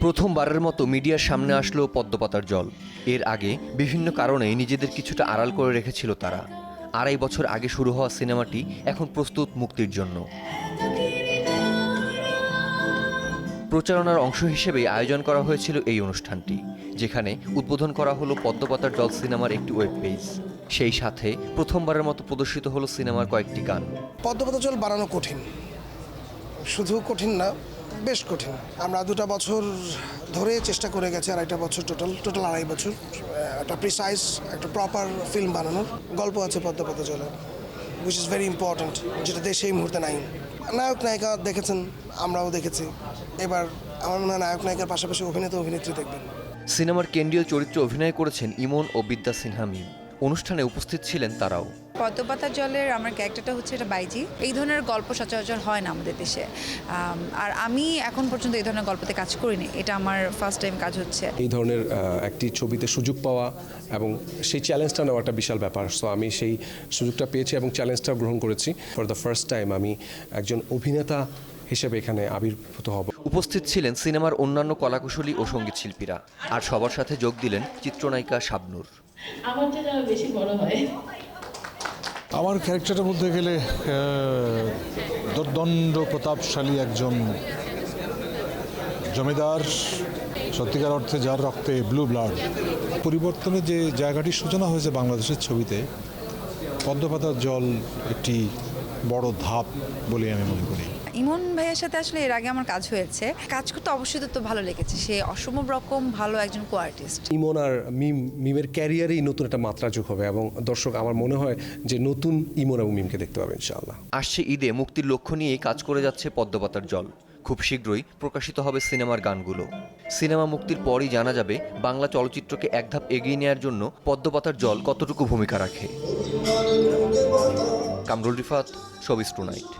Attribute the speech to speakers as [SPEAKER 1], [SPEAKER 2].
[SPEAKER 1] প্রথমবারের মতো মিডিয়ার সামনে আসলো পদ্মপাতার জল। এর আগে বিভিন্ন কারণে নিজেদের কিছুটা আড়াল করে রেখেছিল তারা। আড়াই বছর আগে শুরু হওয়া সিনেমাটি এখন প্রস্তুত মুক্তির জন্য। প্রচারণার অংশ হিসেবে আয়োজন করা হয়েছিল এই অনুষ্ঠানটি, যেখানে উদ্বোধন করা হলো পদ্মপাতার জল সিনেমার একটি ওয়েব পেজ। সেই সাথে প্রথমবারের মতো প্রদর্শিত হলো সিনেমার কয়েকটি গান।
[SPEAKER 2] পদ্মপাতার জল বানানো কঠিন। শুধু কঠিন না, বেশ কঠিন। আমরা দুটা বছর ধরে চেষ্টা করে গেছি আড়াইটা বছর টোটাল টোটাল আড়াই বছর একটা প্রিসাইজ একটা প্রপার ফিল্ম বানানোর। গল্প আছে পদ্মপথ জলে উইচ ইজ ভেরি ইম্পর্ট্যান্ট যেটা দেশে এই মুহূর্তে নাই। নায়ক নায়িকা দেখেছেন, আমরাও দেখেছি। এবার আমার মনে হয় নায়ক নায়িকার পাশাপাশি অভিনেতা, অভিনেত্রী দেখবেন।
[SPEAKER 1] সিনেমার কেন্দ্রীয় চরিত্রে অভিনয় করেছেন ইমন ও বিদ্যা সিনহা মিম। অনুষ্ঠানে উপস্থিত ছিলেন তারাও।
[SPEAKER 3] পদ্মপাতা জলের আমার ক্যারেক্টারটা হচ্ছে এটা বাইজি। এই ধরনের গল্প সচরাচর হয় না আমাদের দেশে। আর আমি এখন পর্যন্ত এই ধরনের গল্পতে কাজ করিনি। এটা আমার ফার্স্ট টাইম কাজ হচ্ছে।
[SPEAKER 4] এই ধরনের একটি ছবিতে সুযোগ পাওয়া এবং সেই চ্যালেঞ্জটা নেওয়া একটা বিশাল ব্যাপার। সো আমি সেই সুযোগটা পেয়েছি এবং চ্যালেঞ্জটা গ্রহণ করেছি। ফর দ্য ফার্স্ট টাইম আমি একজন অভিনেতা হিসেবে এখানে আবির্ভূত হব।
[SPEAKER 1] উপস্থিত ছিলেন সিনেমার অন্যান্য কলাকুশলী ও সংগীত শিল্পীরা। আর সবার সাথে যোগ দিলেন চিত্রনায়িকা শাবনূর।
[SPEAKER 5] আমারটা যেন বেশি বড় হয়।
[SPEAKER 6] আমার ক্যারেক্টারটা বলতে গেলে দুর্দণ্ড প্রতাপশালী একজন জমিদার, সত্যিকার অর্থে যার রক্তে ব্লু ব্লাড পরিবর্তনের যে জায়গাটির সূচনা হয়েছে বাংলাদেশের ছবিতে, পদ্মপাতার জল একটি বড় ধাপ বলে আমি মনে করি।
[SPEAKER 3] ইমন ভাইয়ের সাথে আসলে এর আগে আমার কাজ হয়েছে। কাজ করতে অবশ্যই তো ভালো লেগেছে। সে অসম্ভব রকম ভালো একজন কো আর্টিস্ট
[SPEAKER 4] ইমন আর মিম মিমের ক্যারিয়ারেই নতুন একটা মাত্রা যোগ হবে এবং দর্শক আমার মনে হয় যে নতুন ইমন এবং মিমকে দেখতে পাবে ইনশাআল্লাহ।
[SPEAKER 1] আসছে ঈদে মুক্তির লক্ষ্য নিয়েই কাজ করে যাচ্ছে পদ্মপাতার জল। খুব শীঘ্রই প্রকাশিত হবে সিনেমার গানগুলো। সিনেমা মুক্তির পরই জানা যাবে বাংলা চলচ্চিত্রকে এক ধাপ এগিয়ে নেওয়ার জন্য পদ্মপাতার জল কতটুকু ভূমিকা রাখে। Kamrul Rifat showbiz tonight.